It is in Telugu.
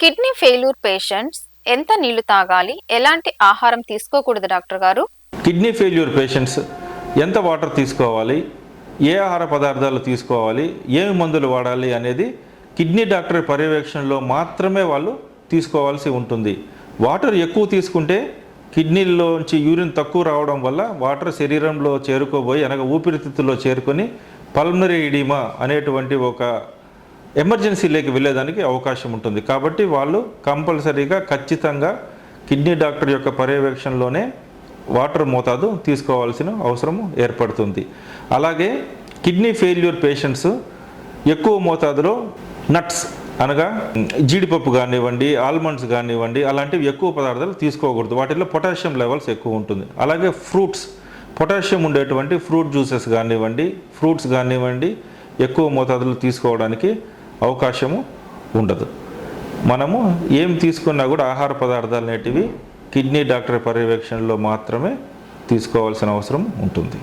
కిడ్నీ ఫెయిల్యూర్ పేషెంట్స్ ఎంత నీళ్ళు తాగాలి? ఎలాంటి ఆహారం తీసుకోకూడదు డాక్టర్ గారు? కిడ్నీ ఫెయిల్యూర్ పేషెంట్స్ ఎంత వాటర్ తీసుకోవాలి? ఏ ఆహార పదార్థాలు తీసుకోవాలి? ఏమి మందులు వాడాలి అనేది కిడ్నీ డాక్టర్ పర్యవేక్షణలో మాత్రమే వాళ్ళు తీసుకోవాల్సి ఉంటుంది. వాటర్ ఎక్కువ తీసుకుంటే కిడ్నీల్లోంచి యూరిన్ తక్కువ రావడం వల్ల వాటర్ శరీరంలో చేరుకోబోయి అనగా ఊపిరితిత్తుల్లో చేరుకొని పల్మనరీ ఇడిమా అనేటువంటి ఒక ఎమర్జెన్సీలోకి వెళ్ళేదానికి అవకాశం ఉంటుంది. కాబట్టి వాళ్ళు కంపల్సరీగా ఖచ్చితంగా కిడ్నీ డాక్టర్ యొక్క పర్యవేక్షణలోనే వాటర్ మోతాదు తీసుకోవాల్సిన అవసరం ఏర్పడుతుంది. అలాగే కిడ్నీ ఫెయిల్యూర్ పేషెంట్స్ ఎక్కువ మోతాదులో నట్స్ అనగా జీడిపప్పు కానివ్వండి ఆల్మండ్స్ కానివ్వండి అలాంటివి ఎక్కువ పదార్థాలు తీసుకోకూడదు. వాటిలో పొటాషియం లెవెల్స్ ఎక్కువ ఉంటుంది. అలాగే ఫ్రూట్స్ పొటాషియం ఉండేటువంటి ఫ్రూట్ జ్యూసెస్ కానివ్వండి ఫ్రూట్స్ కానివ్వండి ఎక్కువ మోతాదులో తీసుకోవడానికి అవకాశము ఉండదు. మనము ఏం తీసుకున్నా కూడా ఆహార పదార్థాలు అనేటివి కిడ్నీ డాక్టర్ పర్యవేక్షణలో మాత్రమే తీసుకోవాల్సిన అవసరం ఉంటుంది.